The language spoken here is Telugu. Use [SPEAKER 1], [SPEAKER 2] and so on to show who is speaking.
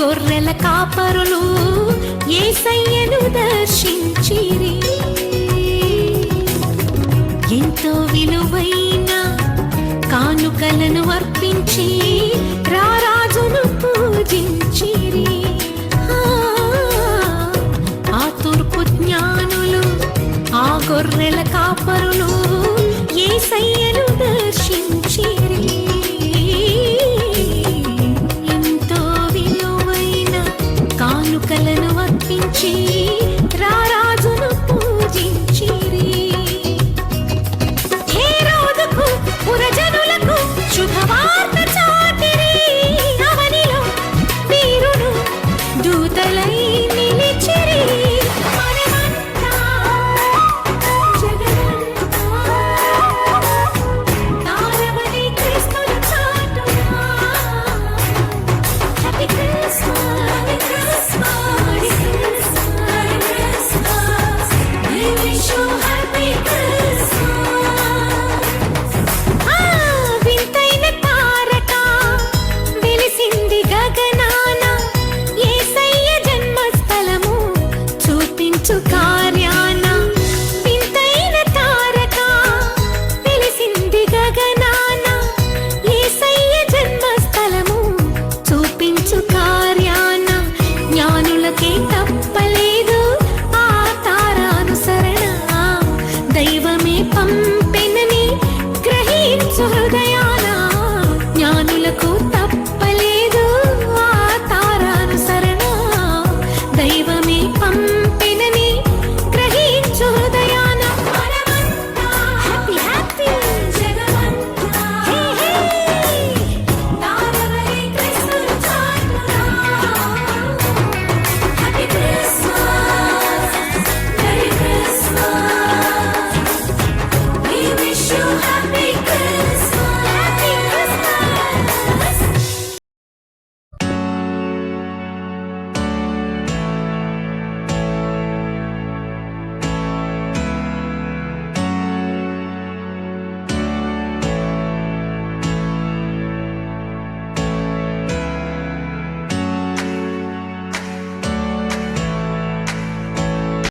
[SPEAKER 1] గొర్రెల కాపరులు ఏసయ్యను దర్శించిరి? ఎంతో విలువైన కానుకలను అర్పించి రారాజును పూజించిరి. ఆ, తూర్పు జ్ఞానులు ఆ గొర్రెల కాపరులు ఏ దర్శించిరి జ్ఞానులకు తప్పలేదు. ఆ తారానుసరణ దైవమే పంపినని గ్రహించు హృదయాన. Happy Happy Christmas.